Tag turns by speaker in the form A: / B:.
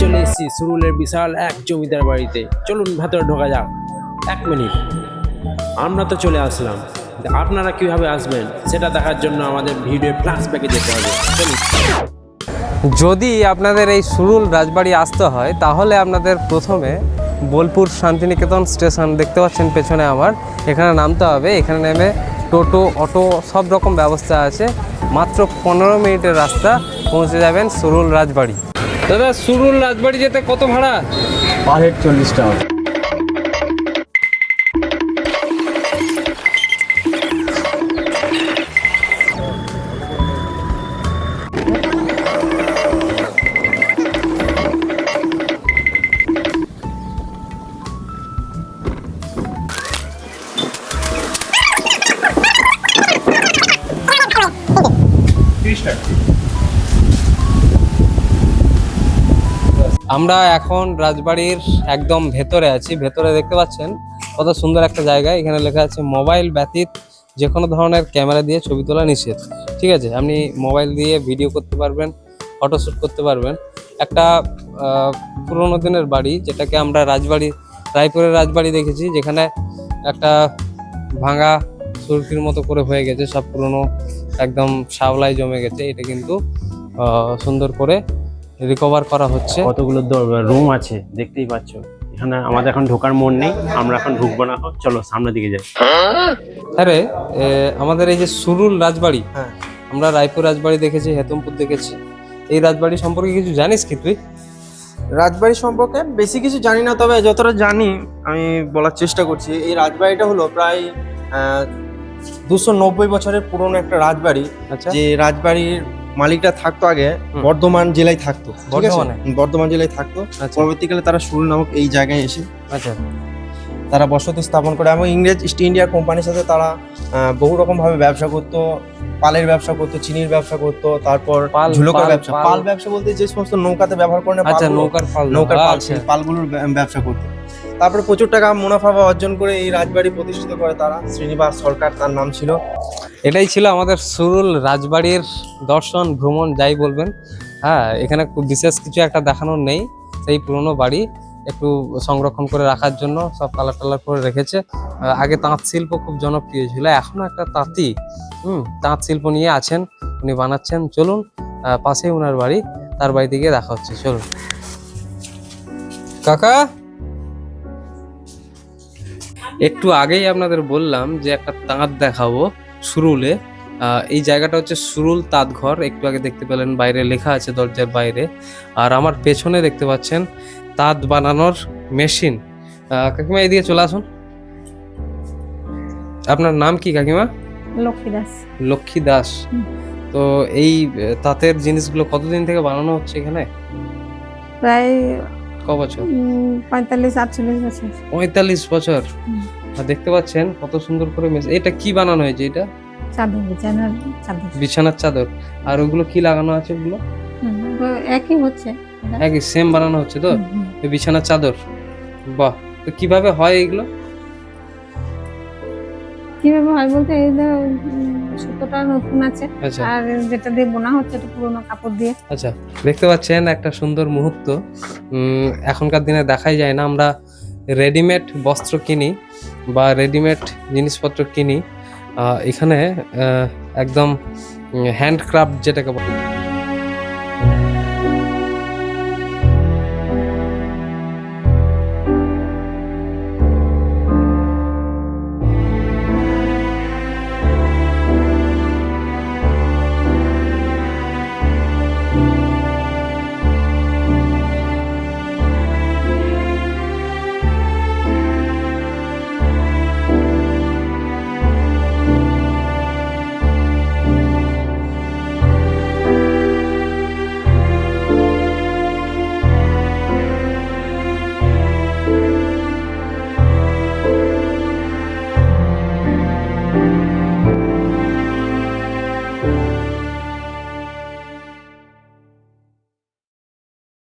A: চলে এসেছি সুরুলের বিশাল এক জমিদার বাড়িতে। চলুন ভেতরে ঢোকা যাক। এক মিনিট। আমরা তো চলে আসলাম। আপনারা কীভাবে আসবেন, সেটা দেখার জন্য আমাদের ভিডিও প্লাস প্যাকে যেতে হবে। চলুন।
B: যদি আপনাদের এই সুরুল রাজবাড়ি আসতে হয়, তাহলে আপনাদের প্রথমে বোলপুর শান্তিনিকেতন স্টেশন দেখতে পাচ্ছেন পেছনে আমার। এখানে নামতে হবে। এখানে নেমে টোটো, অটো, সব রকম ব্যবস্থা আছে। মাত্র পনেরো মিনিটের রাস্তা পৌঁছে যাবেন সুরুল রাজবাড়ি। দাদা সুরুল রাজবাড়ি যেতে কত ভাড়া?
C: পার হেড চল্লিশ টাকা।
B: আমরা এখন রাজবাড়ির একদম ভেতরে আছি। ভেতরে দেখতে পাচ্ছেন কত সুন্দর একটা জায়গা। এখানে লেখা আছে, মোবাইল ব্যতীত যে কোনো ধরনের ক্যামেরা দিয়ে ছবি তোলা নিষেধ। ঠিক আছে, আপনি মোবাইল দিয়ে ভিডিও করতে পারবেন ফটোশ্যুট করতে পারবেন। একটা পুরোনো দিনের বাড়ি, যেটাকে আমরা রাজবাড়ি, রায়পুরের রাজবাড়ি দেখেছি, যেখানে একটা ভাঙা সুরকির মতো করে হয়ে গেছে, সব পুরনো, একদম শাওলায় জমে গেছে। এটা কিন্তু সুন্দর করে রিকভার করা হচ্ছে।
A: কতগুলো রুম আছে দেখতেই পাচ্ছ। এখানে আমাদের এখন ঢোকার মন নেই আমরা এখন ঢুকবো না। চলো সামনের দিকে যাই।
B: আরে আমাদের এই যে সুরুল রাজবাড়ি
C: হ্যাঁ।
B: আমরা রায়পুর রাজবাড়ি দেখেছি হেতমপুর দেখেছি। এই রাজবাড়ি সম্পর্কে কিছু জানিস কি তুই?
C: রাজবাড়ি সম্পর্কে বেশি কিছু জানি না তবে যতটা জানি আমি বলার চেষ্টা করছি। এই রাজবাড়িটা হলো প্রায় দুশো নব্বই বছরের পুরনো একটা রাজবাড়ি।
B: আচ্ছা।
C: যে রাজবাড়ির মালিকটা থাকতো আগে বর্ধমান জেলায় থাকতো?
B: বর্ধমানে?
C: জেলায় থাকতো।
B: আচ্ছা।
C: পরবর্তীকালে তারা সুরুল নামক এই জায়গায় এসে
B: আচ্ছা।
C: তারা বসতি স্থাপন করে এবং ইংরেজ ইস্ট ইন্ডিয়া কোম্পানির সাথে তারা বহু রকম ভাবে ব্যবসা করতো। পালের ব্যবসা করতো চিনির ব্যবসা করতো তারপর
B: পাল-
C: ব্যবসা।
B: পাল-
C: পাল ব্যবসা বলতে যে সমস্ত নৌকাতে ব্যবহার করে না
B: আচ্ছা নৌকার ফাল
C: নৌকার পাল পালগুলোর ব্যবসা করতো। তারপরে প্রচুর টাকা মুনাফা অর্জন করে এই রাজবাড়ি প্রতিষ্ঠিত করে তারা। শ্রীনিবাস সরকার তার নাম ছিল।
B: এটাই ছিল আমাদের সুরুল রাজবাড়ির দর্শন, ভ্রমণ, যাই বলবেন। হ্যাঁ এখানে খুব বিশেষ কিছু একটা দেখানোর নেই। সেই পুরনো বাড়ি একটু সংরক্ষণ করে রাখার জন্য সব কালার টালার করে রেখেছে। আগে তাঁত শিল্প খুব জনপ্রিয় ছিল এখনও একটা তাঁতি হুম, তাঁত শিল্প নিয়ে আছেন, উনি বানাচ্ছেন। চলুন পাশেই ওনার বাড়ি, তার বাড়িতে গিয়ে দেখা হচ্ছে। চলুন। কাকা? একটু আগেই আপনাদের বললাম যে একটা তাঁত দেখাবো। সুরুলে। এই জায়গাটা হচ্ছে সুরুল তাঁতঘর। একটু আগে দেখতে পেলেন বাইরে লেখা আছে দরজার বাইরে। আর আমার পেছনে দেখতে পাচ্ছেন তাঁত বানানোর মেশিন। কাকিমা এদিকে চলে আসুন। আপনার নাম কি কাকিমা?
D: লক্ষ্মী দাস।
B: লক্ষ্মী দাস। তো এই তাঁতের জিনিসগুলো কতদিন থেকে বানানো হচ্ছে এখানে?
D: প্রায়
B: ক বছর?
D: পঁয়তাল্লিশ আটচল্লিশ বছর।
B: পঁয়তাল্লিশ বছর। আর দেখতে পাচ্ছেন কত সুন্দর করে মেশিন এটা কি বানানো হয়েছে এটা?
D: চাদর বিছানার চাদর।
B: বিছানার চাদর। আর ওগুলো কি লাগানো আছে ওগুলো?
D: একই হচ্ছে।
B: একই সেম বানানো হচ্ছে তো? বিছানার চাদর। বাহ তো কীভাবে হয় এগুলো?
D: কীভাবে হয় বলতে এই যে সুতোটা নতুন আছে।
B: আচ্ছা।
D: আর যেটা দিয়ে বোনা হচ্ছে এটা পুরোনো কাপড় দিয়ে।
B: আচ্ছা দেখতে পাচ্ছেন একটা সুন্দর মুহূর্ত। এখনকার দিনে দেখাই যায় না আমরা রেডিমেড বস্ত্র কিনি। বা রেডিমেড জিনিসপত্র কিনি এখানে একদম হ্যান্ডক্রাফট যেটাকে বলে।